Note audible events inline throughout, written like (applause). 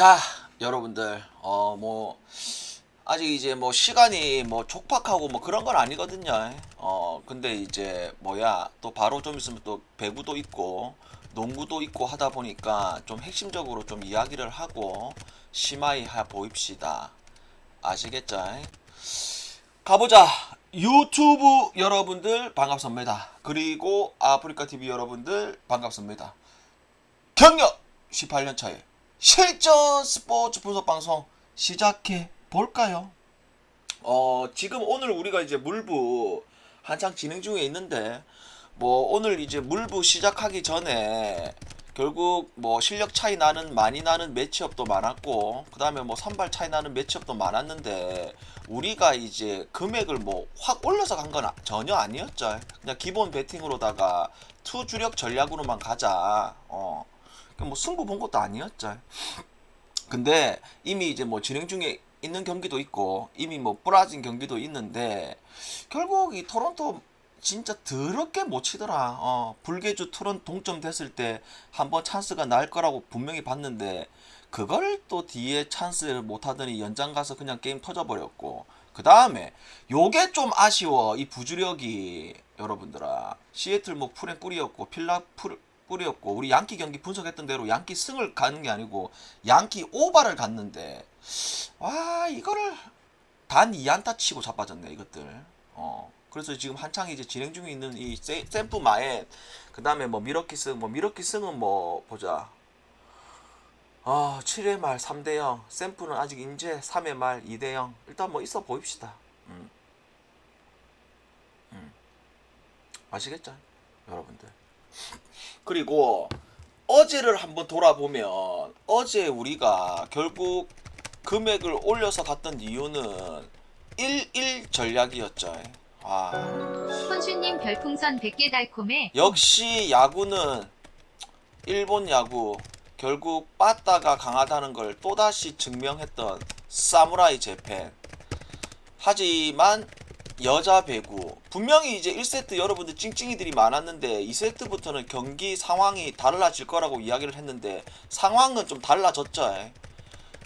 자, 여러분들, 어, 뭐, 아직 이제 뭐 시간이 뭐 촉박하고 뭐 그런 건 아니거든요. 어, 근데 이제 뭐야, 또 바로 좀 있으면 또 배구도 있고, 농구도 있고 하다 보니까 좀 핵심적으로 좀 이야기를 하고, 심하이 하 보입시다. 아시겠죠? 가보자. 유튜브 여러분들 반갑습니다. 그리고 아프리카 TV 여러분들 반갑습니다. 경력 18년 차에 실전 스포츠 분석 방송 시작해 볼까요? 어, 지금 오늘 우리가 이제 물부 한창 진행 중에 있는데 뭐 오늘 이제 물부 시작하기 전에 결국 뭐 실력 차이 나는 많이 나는 매치업도 많았고 그다음에 뭐 선발 차이 나는 매치업도 많았는데 우리가 이제 금액을 뭐 확 올려서 간 건 전혀 아니었죠. 그냥 기본 베팅으로다가 투 주력 전략으로만 가자. 어. 뭐 승부 본 것도 아니었죠. 근데 이미 이제 뭐 진행 중에 있는 경기도 있고 이미 뭐 부러진 경기도 있는데 결국 이 토론토 진짜 더럽게 못 치더라. 어, 불개주 토론 동점 됐을 때 한번 찬스가 날 거라고 분명히 봤는데 그걸 또 뒤에 찬스를 못 하더니 연장 가서 그냥 게임 터져 버렸고 그 다음에 요게 좀 아쉬워 이 부주력이 여러분들아 시애틀 뭐 풀의 뿌리였고 필라 풀 뿌리였고 우리 양키 경기 분석했던 대로 양키 승을 가는 게 아니고 양키 오바를 갔는데 와 이거를 단 2안타 치고 자빠졌네 이것들. 어. 그래서 지금 한창 이제 진행 중에 있는 이 세- 샘프 마엔 그 다음에 뭐 미러키 승뭐 미러키 승은 뭐 보자. 아 7회 말 3대 0 샘프는 아직 인제 3회 말 2대 0 일단 뭐 있어 보입시다. 음. 음. 아시겠죠 여러분들 그리고 어제를 한번 돌아보면 어제 우리가 결국 금액을 올려서 갔던 이유는 1-1 전략이었죠. 아, 혼슈님 별풍선 100개 달콤해 역시 야구는 일본 야구 결국 빠따가 강하다는 걸 또다시 증명했던 사무라이 재팬. 하지만 여자 배구 분명히 이제 1세트 여러분들 찡찡이들이 많았는데 2세트부터는 경기 상황이 달라질 거라고 이야기를 했는데 상황은 좀 달라졌죠.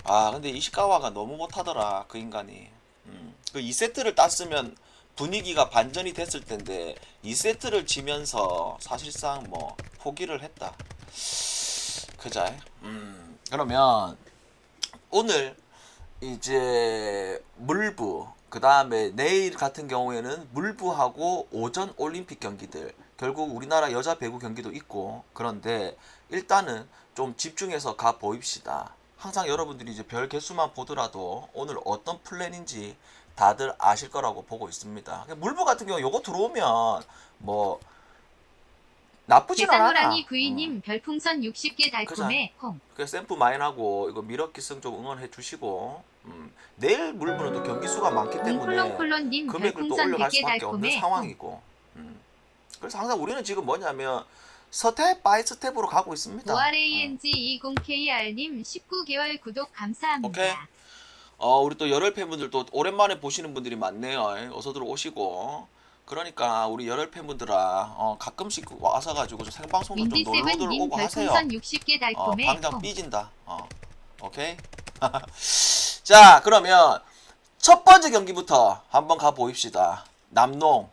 아 근데 이시카와가 너무 못하더라 그 인간이. 음, 그 2세트를 땄으면 분위기가 반전이 됐을 텐데 2세트를 지면서 사실상 뭐 포기를 했다. 그자. 음 그러면 오늘 이제 물부 그 다음에 내일 같은 경우에는 물부하고 오전 올림픽 경기들 결국 우리나라 여자 배구 경기도 있고 그런데 일단은 좀 집중해서 가 보입시다. 항상 여러분들이 이제 별 개수만 보더라도 오늘 어떤 플랜인지 다들 아실 거라고 보고 있습니다. 물부 같은 경우 요거 들어오면 뭐 나쁘진 않아. 대상호랑이 구이님 별풍선 60개 달콤해 콩 그 샘프 마인하고 이거 미러키승 좀 응원해 주시고 음, 내일 물부는 또 경기 수가 많기 때문에 웅콜롱콜론님 금액을 또 별풍선 올려갈 100개 수밖에 없는 달콤해 콩 상황이고 음. 그래서 항상 우리는 지금 뭐냐면 스텝 바이 스텝으로 가고 있습니다. 음. ORANG20KR님 19개월 구독 감사합니다. 오케이. 어, 우리 또 열혈 팬분들 또 오랜만에 보시는 분들이 많네요. 어서들 오시고. 그러니까 우리 열혈 팬분들아 어, 가끔씩 와서 가지고 좀 생방송도 좀 놀러들 윈디세븐님 오고 하세요. 별풍선 60개 어, 달콤해 방장 콩 삐진다. 어, 오케이. (laughs) 자, 그러면 첫 번째 경기부터 한번 가 보입시다. 남농.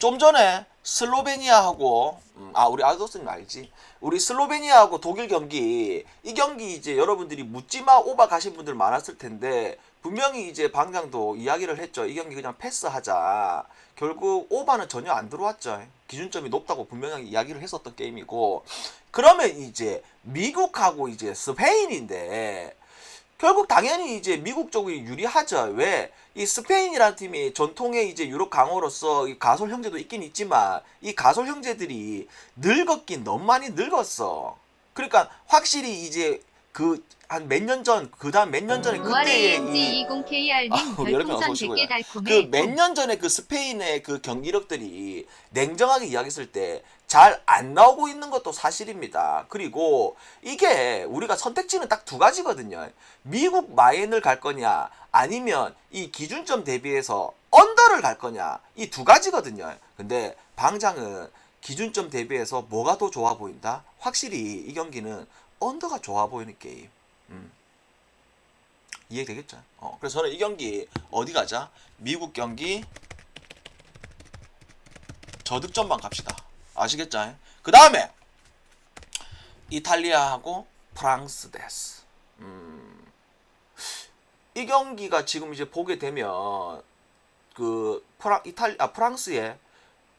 좀 전에 슬로베니아하고 음, 아 우리 아도스님 알지? 우리 슬로베니아하고 독일 경기 이 경기 이제 여러분들이 묻지마 오바 가신 분들 많았을 텐데 분명히 이제 방장도 이야기를 했죠. 이 경기 그냥 패스하자. 결국 오바는 전혀 안 들어왔죠. 기준점이 높다고 분명히 이야기를 했었던 게임이고 그러면 이제 미국하고 이제 스페인인데 결국 당연히 이제 미국 쪽이 유리하죠. 왜? 이 스페인이라는 팀이 전통의 이제 유럽 강호로서 이 가솔 형제도 있긴 있지만 이 가솔 형제들이 늙었긴 너무 많이 늙었어. 그러니까 확실히 이제 그 한 몇 년 전, 그 다음 몇 년 전에 그때의 이 ORANG20KR님 아, 우리 여러분 어서 별풍선 오시고요. 100개 달콤해 그몇 년 전에 그 스페인의 그 경기력들이 냉정하게 이야기했을 때 잘 안 나오고 있는 것도 사실입니다. 그리고 이게 우리가 선택지는 딱 두 가지거든요. 미국 마인을 갈 거냐 아니면 이 기준점 대비해서 언더를 갈 거냐 이 두 가지거든요. 근데 방장은 기준점 대비해서 뭐가 더 좋아 보인다? 확실히 이 경기는 언더가 좋아 보이는 게임. 음. 이해되겠죠? 어, 그래서 저는 이 경기 어디 가자? 미국 경기 저득점만 갑시다. 아시겠죠? 그 다음에 이탈리아하고 프랑스 데스. 음, 이 경기가 지금 이제 보게 되면 그 프랑 이탈 아 프랑스에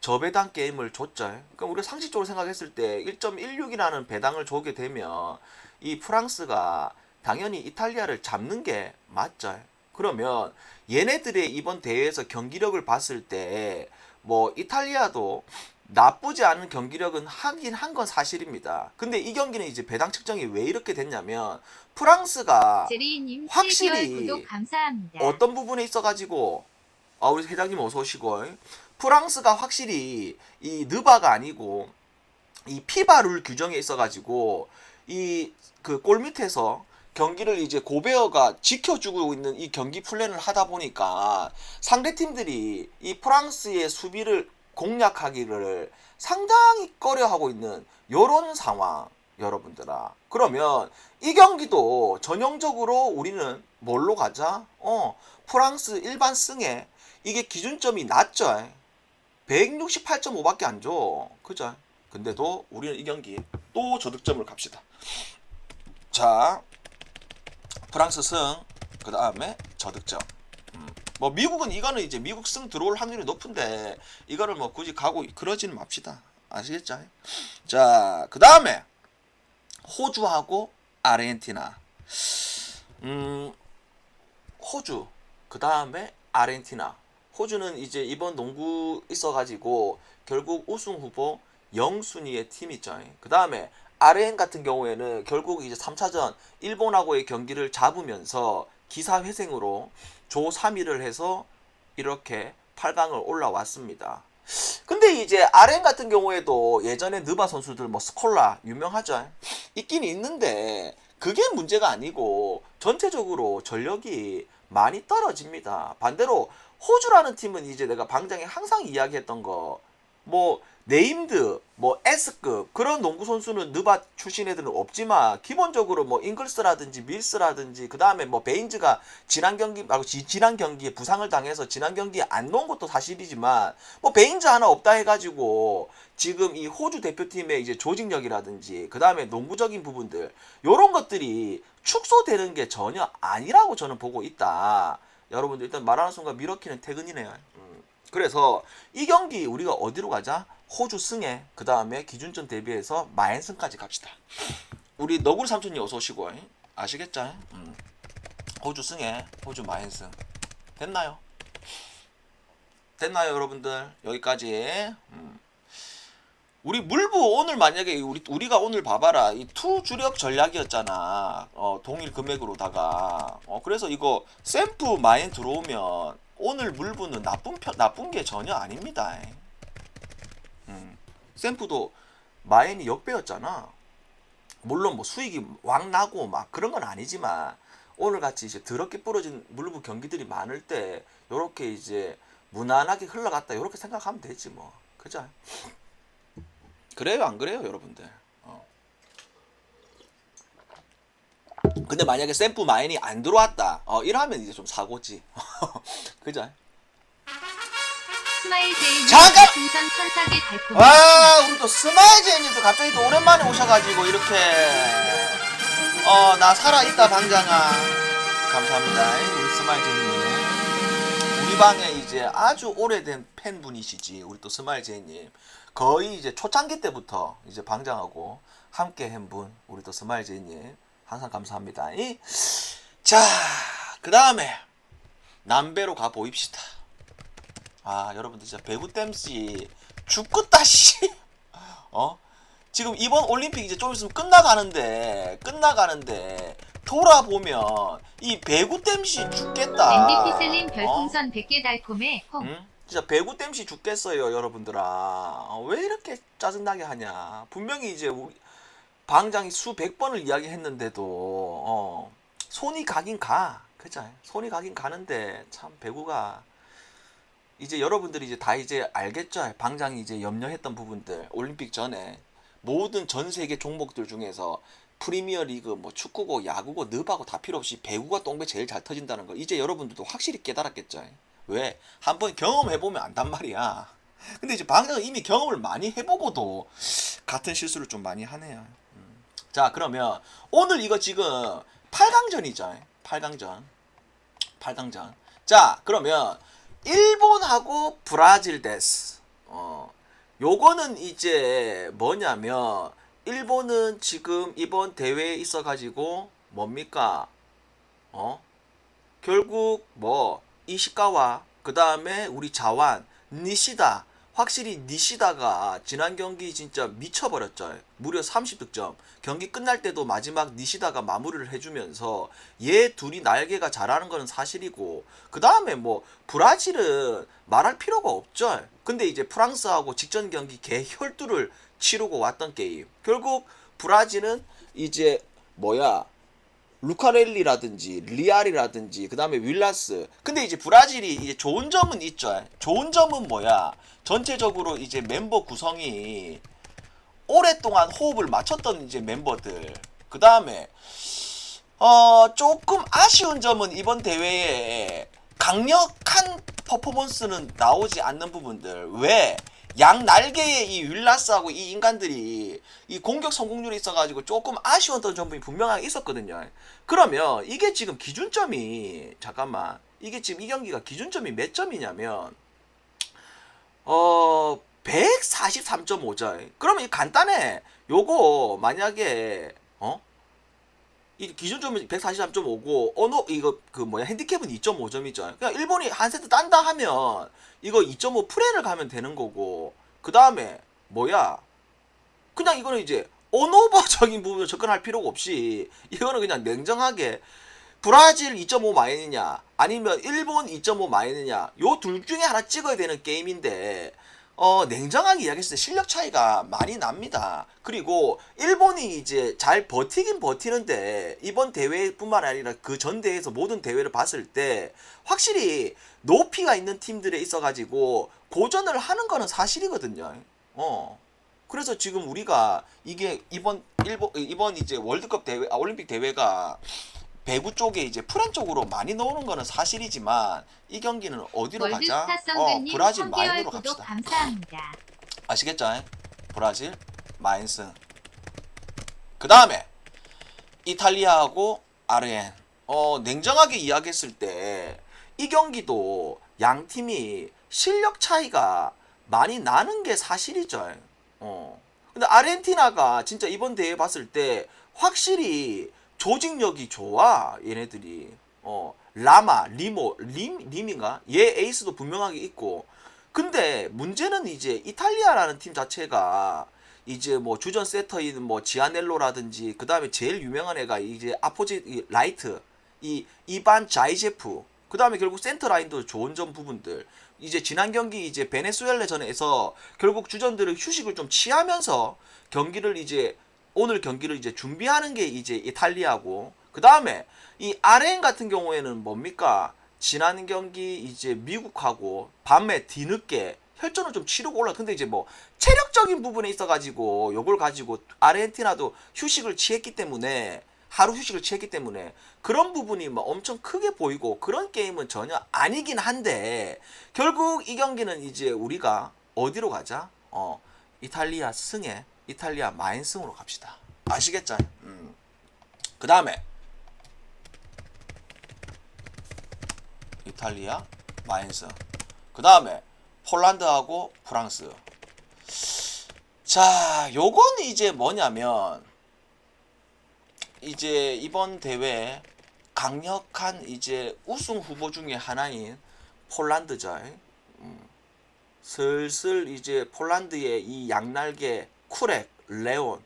저배당 게임을 줬죠. 그러니까 우리가 상식적으로 생각했을 때 1.16이라는 배당을 주게 되면 이 프랑스가 당연히 이탈리아를 잡는 게 맞죠. 그러면 얘네들의 이번 대회에서 경기력을 봤을 때 뭐 이탈리아도 나쁘지 않은 경기력은 하긴 한 건 사실입니다. 근데 이 경기는 이제 배당 측정이 왜 이렇게 됐냐면 프랑스가 제리님 확실히 7개월 구독 감사합니다. 어떤 부분에 있어가지고 아 우리 회장님 어서 오시고 프랑스가 확실히 이 느바가 아니고 이 피바 룰 규정에 있어가지고 이 그 골 밑에서 경기를 이제 고베어가 지켜주고 있는 이 경기 플랜을 하다 보니까 상대 팀들이 이 프랑스의 수비를 공략하기를 상당히 꺼려하고 있는 요런 상황 여러분들아 그러면 이 경기도 전형적으로 우리는 뭘로 가자? 어 프랑스 일반 승에 이게 기준점이 낮죠 168.5밖에 안 줘. 그죠? 근데도 우리는 이 경기 또 저득점을 갑시다. 자, 프랑스 승, 그 다음에 저득점. 음, 뭐 미국은 이거는 이제 미국 승 들어올 확률이 높은데 이거를 뭐 굳이 가고 그러지는 맙시다. 아시겠죠? 자, 그 다음에 호주하고 아르헨티나. 음, 호주, 그 다음에 아르헨티나. 호주는 이제 이번 농구 있어가지고 결국 우승 후보 0순위의 팀 있죠. 그 다음에 아르헨 같은 경우에는 결국 이제 3차전 일본하고의 경기를 잡으면서 기사회생으로 조 3위를 해서 이렇게 8강을 올라왔습니다. 근데 이제 아렌 같은 경우에도 예전에 느바 선수들 뭐 스콜라 유명하죠. 있긴 있는데 그게 문제가 아니고 전체적으로 전력이 많이 떨어집니다. 반대로 호주라는 팀은 이제 내가 방장에 항상 이야기했던 거 뭐 네임드 뭐 S급 그런 농구 선수는 느바 출신 애들은 없지만 기본적으로 뭐 잉글스라든지 밀스라든지 그 다음에 뭐 베인즈가 지난 경기 말고 지, 지난 경기에 부상을 당해서 지난 경기에 안 놓은 것도 사실이지만 뭐 베인즈 하나 없다 해가지고 지금 이 호주 대표팀의 이제 조직력이라든지 그 다음에 농구적인 부분들 요런 것들이 축소되는 게 전혀 아니라고 저는 보고 있다. 여러분들 일단 말하는 순간 미러키는 퇴근이네요. 음. 그래서 이 경기 우리가 어디로 가자? 호주 승에 그 다음에 기준점 대비해서 마엔승까지 갑시다. 우리 너구리 삼촌이 어서 오시고 아시겠죠? 음. 호주 승에 호주 마엔승 됐나요? 됐나요 여러분들 여기까지 음. 우리 물부 오늘 만약에 우리 우리가 오늘 봐봐라 이 투 주력 전략이었잖아 어 동일 금액으로다가 어 그래서 이거 샘프 마인 들어오면 오늘 물부는 나쁜 편 나쁜 게 전혀 아닙니다 음 샘프도 마인이 역배였잖아. 물론 뭐 수익이 왕 나고 막 그런 건 아니지만 오늘 같이 이제 더럽게 부러진 물부 경기들이 많을 때 요렇게 이제 무난하게 흘러갔다 요렇게 생각하면 되지 뭐. 그죠? 그래요? 안 그래요 여러분들? 어. 근데 만약에 샘프 마인이 안 들어왔다. 어 이러면 이제 좀 사고지. (laughs) 그죠 스마일 제이님 잠깐! 풍선 선사계 달콤 와 우리 또 스마일 제이님도 갑자기 또 오랜만에 오셔가지고 이렇게 어 나 살아있다 방장아. 감사합니다. 우리 스마일 제이님. 우리 방에 이제 아주 오래된 팬분이시지 우리 또 스마일 제이님. 거의 이제 초창기 때부터 이제 방장하고 함께 한 분 우리 또 스마일 제이님. 항상 감사합니다. 이? 자그 다음에 남배로 가 보입시다 아 여러분들 진짜 배구 땜씨 죽겠다 씨. (laughs) 어? 지금 이번 올림픽 이제 좀 있으면 끝나가는데 끝나가는데 돌아보면 이 배구 땜씨 죽겠다. MVP 셀린 별풍선 100개 달콤에 콩 응? 진짜 배구 땜시 죽겠어요 여러분들아. 어, 왜 이렇게 짜증나게 하냐. 분명히 이제 우리 방장이 수백 번을 이야기했는데도 어, 손이 가긴 가. 그죠? 손이 가긴 가는데 참 배구가 이제 여러분들이 이제 다 이제 알겠죠 방장이 이제 염려했던 부분들 올림픽 전에 모든 전 세계 종목들 중에서 프리미어 리그 뭐 축구고 야구고 늪하고 다 필요 없이 배구가 똥배 제일 잘 터진다는 거 이제 여러분들도 확실히 깨달았겠죠. 왜? 한번 경험해 보면 안단 말이야. 근데 이제 방장은 이미 경험을 많이 해보고도 같은 실수를 좀 많이 하네요. 음. 자 그러면 오늘 이거 지금 8강전이죠. 8강전. 8강전. 자 그러면 일본하고 브라질 데스. 어 요거는 이제 뭐냐면 일본은 지금 이번 대회에 있어 가지고 뭡니까? 어? 결국 뭐 이시카와 그 다음에 우리 자완 니시다 확실히 니시다가 지난 경기 진짜 미쳐버렸죠. 무려 30득점. 경기 끝날 때도 마지막 니시다가 마무리를 해주면서 얘 둘이 날개가 잘하는 거는 사실이고 그 다음에 뭐 브라질은 말할 필요가 없죠. 근데 이제 프랑스하고 직전 경기 개혈투를 치르고 왔던 게임. 결국 브라질은 이제 뭐야 루카렐리라든지 리알이라든지 그 다음에 윌라스. 근데 이제 브라질이 이제 좋은 점은 있죠. 좋은 점은 뭐야? 전체적으로 이제 멤버 구성이 오랫동안 호흡을 맞췄던 이제 멤버들. 그 다음에 어 조금 아쉬운 점은 이번 대회에 강력한 퍼포먼스는 나오지 않는 부분들. 왜 양 날개의 이 윌라스하고 이 인간들이 이 공격 성공률이 있어가지고 조금 아쉬웠던 점이 분명하게 있었거든요. 그러면 이게 지금 기준점이 잠깐만 이게 지금 이 경기가 기준점이 몇 점이냐면 어 143.5점. 그러면 이 간단해. 요거 만약에 어? 이 기준점은 143.5고 어느 이거 그 뭐야 핸디캡은 2.5점이죠. 그냥 일본이 한 세트 딴다 하면 이거 2.5 프레를 가면 되는 거고 그 다음에 뭐야 그냥 이거는 이제 언오버적인 부분을 접근할 필요가 없이 이거는 그냥 냉정하게 브라질 2.5 마이느냐 아니면 일본 2.5 마이느냐 요 둘 중에 하나 찍어야 되는 게임인데 어 냉정하게 이야기했을 때 실력 차이가 많이 납니다. 그리고 일본이 이제 잘 버티긴 버티는데 이번 대회뿐만 아니라 그 전 대회에서 모든 대회를 봤을 때 확실히 높이가 있는 팀들에 있어 가지고 고전을 하는 거는 사실이거든요. 어. 그래서 지금 우리가 이게 이번 일본 이번 이제 월드컵 대회 아, 올림픽 대회가 배구 쪽에 이제 프란 쪽으로 많이 나오는 거는 사실이지만 이 경기는 어디로 가자? 어 브라질 3개월 마인으로 구독 갑시다. 감사합니다. 아시겠죠? 브라질 마인스. 그 다음에 이탈리아하고 아르헨. 어 냉정하게 이야기했을 때 이 경기도 양 팀이 실력 차이가 많이 나는 게 사실이죠. 어. 근데 아르헨티나가 진짜 이번 대회 봤을 때 확실히 조직력이 좋아 얘네들이. 어 라마, 리모, 림, 림인가? 얘 에이스도 분명하게 있고 근데 문제는 이제 이탈리아라는 팀 자체가 이제 뭐 주전 세터인 뭐 지아넬로라든지 그 다음에 제일 유명한 애가 이제 아포지 이 라이트 이 이반 자이제프 그 다음에 결국 센터 라인도 좋은 점 부분들 이제 지난 경기 이제 베네수엘라전에서 결국 주전들을 휴식을 좀 취하면서 경기를 이제 오늘 경기를 이제 준비하는 게 이제 이탈리아고. 그 다음에 이 아르헨 같은 경우에는 뭡니까? 지난 경기 이제 미국하고 밤에 뒤늦게 혈전을 좀 치르고 올라. 근데 이제 뭐 체력적인 부분에 있어 가지고 요걸 가지고 아르헨티나도 휴식을 취했기 때문에 하루 휴식을 취했기 때문에 그런 부분이 뭐 엄청 크게 보이고 그런 게임은 전혀 아니긴 한데 결국 이 경기는 이제 우리가 어디로 가자? 어 이탈리아 승에 이탈리아 마인승으로 갑시다. 아시겠죠? 음. 그 다음에 이탈리아 마인스. 그 다음에 폴란드하고 프랑스. 자, 요건 이제 뭐냐면 이제 이번 대회 강력한 이제 우승 후보 중에 하나인 폴란드죠. 음. 슬슬 이제 폴란드의 이 양날개 쿠렉, 레온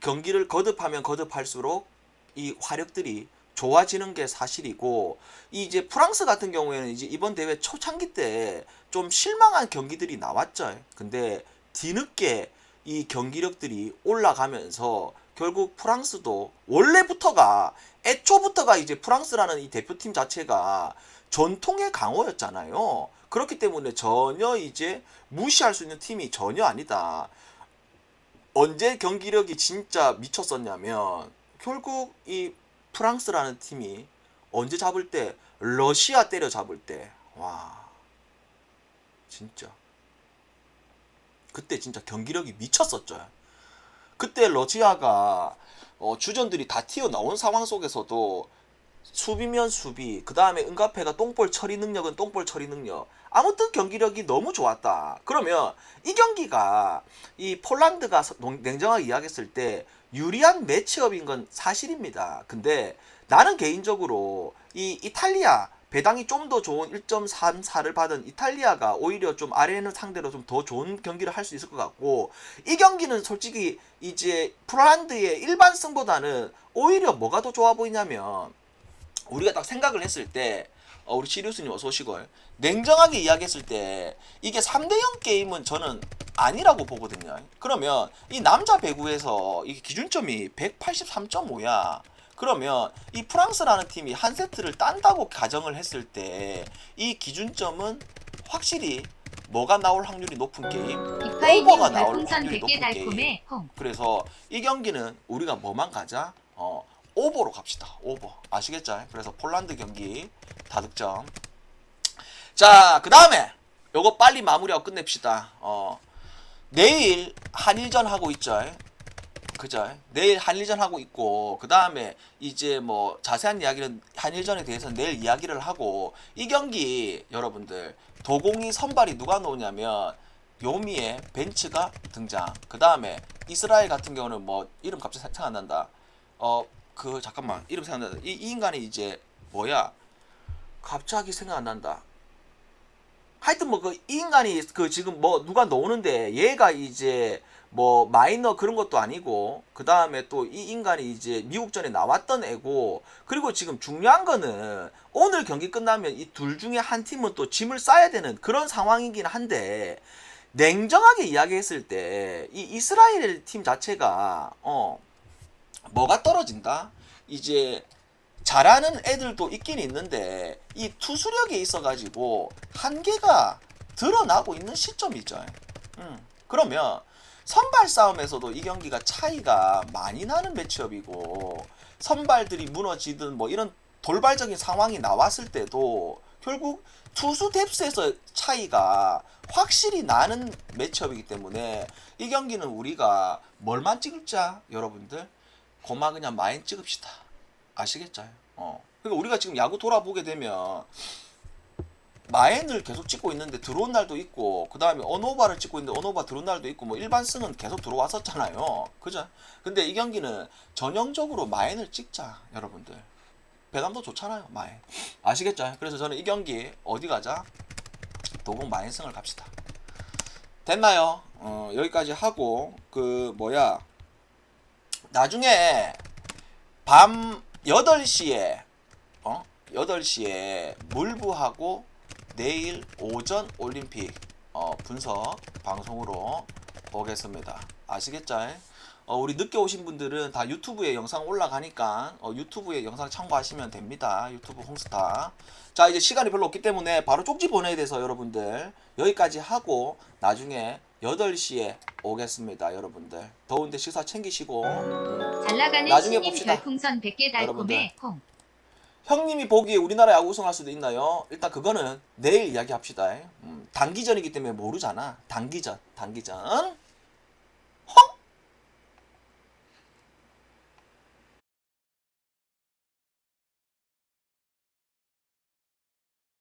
경기를 거듭하면 거듭할수록 이 화력들이 좋아지는 게 사실이고 이제 프랑스 같은 경우에는 이제 이번 대회 초창기 때 좀 실망한 경기들이 나왔죠. 근데 뒤늦게 이 경기력들이 올라가면서 결국 프랑스도 원래부터가 애초부터가 이제 프랑스라는 이 대표팀 자체가 전통의 강호였잖아요. 그렇기 때문에 전혀 이제 무시할 수 있는 팀이 전혀 아니다. 언제 경기력이 진짜 미쳤었냐면 결국 이 프랑스라는 팀이 언제 잡을 때 러시아 때려 잡을 때 와 진짜 그때 진짜 경기력이 미쳤었죠. 그때 러시아가 어, 주전들이 다 튀어나온 상황 속에서도 수비면 수비, 그 다음에 은가페가 똥볼 처리 능력은 똥볼 처리 능력. 아무튼 경기력이 너무 좋았다. 그러면 이 경기가 이 폴란드가 냉정하게 이야기했을 때 유리한 매치업인 건 사실입니다. 근데 나는 개인적으로 이 이탈리아 배당이 좀 더 좋은 1.34를 받은 이탈리아가 오히려 좀 아래는 상대로 좀 더 좋은 경기를 할 수 있을 것 같고 이 경기는 솔직히 이제 폴란드의 일반 승보다는 오히려 뭐가 더 좋아 보이냐면 우리가 딱 생각을 했을 때 어, 우리 시리우스님 어서 오시고 냉정하게 이야기했을 때 이게 3대0 게임은 저는 아니라고 보거든요. 그러면 이 남자 배구에서 이게 기준점이 183.5야. 그러면 이 프랑스라는 팀이 한 세트를 딴다고 가정을 했을 때 이 기준점은 확실히 뭐가 나올 확률이 높은 게임? 오버가 나올 확률이 100개 높은 게임. 그래서 이 경기는 우리가 뭐만 가자? 어, 오버로 갑시다. 오버. 아시겠죠? 그래서 폴란드 경기 다득점. 자, 그 다음에 요거 빨리 마무리하고 끝냅시다. 어, 내일 한일전 하고 있죠. 그죠? 내일 한일전 하고 있고 그 다음에 이제 뭐 자세한 이야기는 한일전에 대해서 내일 이야기를 하고 이 경기 여러분들 도공이 선발이 누가 나오냐면 요미의 벤츠가 등장. 그 다음에 이스라엘 같은 경우는 뭐 이름 갑자기 생각 안 난다. 어 그 잠깐만 이름 생각 안 난다. 이, 이 인간이 이제 뭐야? 갑자기 생각 안 난다. 하여튼 뭐 그 인간이 그 지금 뭐 누가 나오는데 얘가 이제 뭐 마이너 그런 것도 아니고 그 다음에 또 이 인간이 이제 미국전에 나왔던 애고 그리고 지금 중요한 거는 오늘 경기 끝나면 이 둘 중에 한 팀은 또 짐을 싸야 되는 그런 상황이긴 한데 냉정하게 이야기했을 때 이 이스라엘 팀 자체가 어 뭐가 떨어진다 이제 잘하는 애들도 있긴 있는데 이 투수력에 있어 가지고 한계가 드러나고 있는 시점이죠. 음. 그러면 선발 싸움에서도 이 경기가 차이가 많이 나는 매치업이고 선발들이 무너지든 뭐 이런 돌발적인 상황이 나왔을 때도 결국 투수 뎁스에서 차이가 확실히 나는 매치업이기 때문에 이 경기는 우리가 뭘만 찍자 여러분들 고마 그냥 마인 찍읍시다 아시겠죠? 어 그러니까 우리가 지금 야구 돌아보게 되면 마엔을 계속 찍고 있는데 들어온 날도 있고 그 다음에 어노바를 찍고 있는데 어노바 들어온 날도 있고 뭐 일반 승은 계속 들어왔었잖아요 그죠? 근데 이 경기는 전형적으로 마엔을 찍자 여러분들 배감도 좋잖아요 마엔 아시겠죠? 그래서 저는 이 경기 어디 가자? 도공 마엔승을 갑시다 됐나요? 어, 여기까지 하고 그 뭐야 나중에 밤 8시에 어? 8시에 물부하고 내일 오전 올림픽 어, 분석 방송으로 오겠습니다. 아시겠죠? 어, 우리 늦게 오신 분들은 다 유튜브에 영상 올라가니까 어, 유튜브에 영상 참고하시면 됩니다. 유튜브 홍스타. 자 이제 시간이 별로 없기 때문에 바로 쪽지 보내야 돼서 여러분들 여기까지 하고 나중에 8시에 오겠습니다. 여러분들 더운데 식사 챙기시고 음, 잘 나가는 나중에 신님 봅시다. 별풍선 100개 달콤해 홍. 형님이 보기에 우리나라 야구 우승할 수도 있나요? 일단 그거는 내일 이야기합시다. 음, 단기전이기 때문에 모르잖아. 단기전, 단기전.